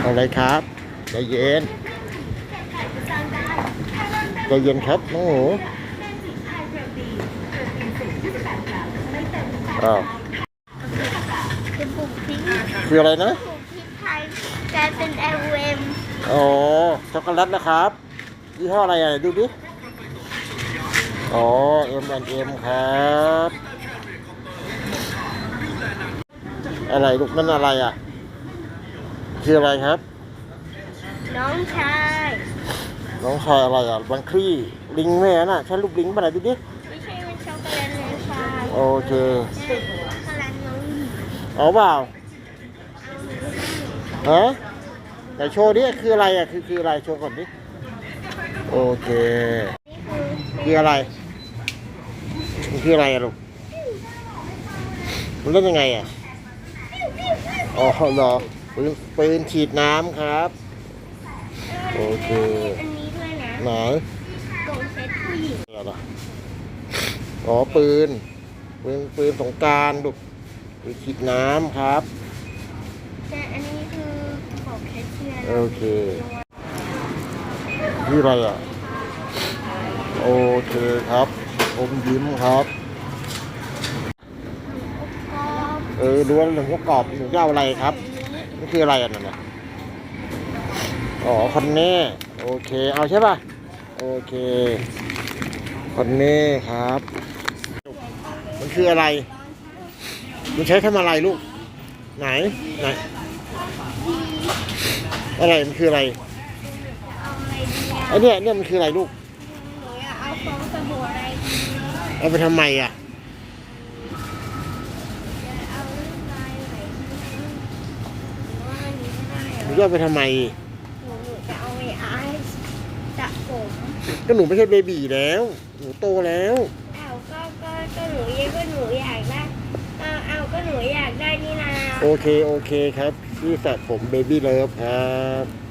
เอาอะไรครับใจเย็นใจเย็นครับน้องหนูอ้าวเป็นปุ่มพริกคืออะไรนะปุ่มพริกไทยกลายเป็น L M อ๋อช็อกโกแลตนะครับยี่ห้ออะไรอะดูดิอ๋อ M M ครับ อะไรลูกนั่นอะไรอะ คืออะไรครับ น้องชาย น้องชายอะไรอะบังคลี่ลิงแม่น่ะใช่ลูกลิงป่ะไหนดูดิไม่ใช่เป็นช็อกโกแลตน้องชายโอเคช็อกโกแลตน้องหญิงเอาเปล่าฮะไหนโชว์ดิคืออะไรอะคือคืออะไรโชว์ก่อนดิโอเคนี่คือคืออะไรมันคืออะไรอะลูกมันเล่นยังไงอะอ๋อเหรอ ปืนปืนฉีดน้ำครับ โอเค อันนี้ด้วยนะไหนกล่องเซ็ตผู้หญิงอะไรอ๋อปืน ปืนปืนสงกรารลูกปืนฉีดน้ำครับ แต่อันนี้คือของแคชเชียร์โอเค นี่อะไรอะ โอเคครับ อมยิ้มครับก็เออดูว่าหนึ่งประกอบหนึ่งจะเอาอะไรครับ นี่คืออะไรอะนั่นน่ะอ๋อคอนเน่โอเคเอาใช่ป่ะ โอเคคอนเน่ครับ มันคืออะไร มันใช้ทำอะไรลูก ไหนไหนอะไรมันคืออะไรเอาอะไรดีอะไอ้เนี่ยเนี่ยมันคืออะไรลูกหนูอยากเอาฟองสบู่อะไรดีเอาไปทำไมอะจะเอาลูกลายไหนดีว่าอันนี้ ไม่ได้หนูอะจะเอาไปทำไมหนูหนูจะเอาไอ้ไอซ์สระผมก็หนูไม่ใช่เบบีแล้ว หนูโตแล้ว เอาก็ก็ก็หนูยังก็หนูอยากได้เอาเอาก็หนูอยากได้นี่นา โอเค โอเคครับ ที่สระผมเบบี้เลิฟครับ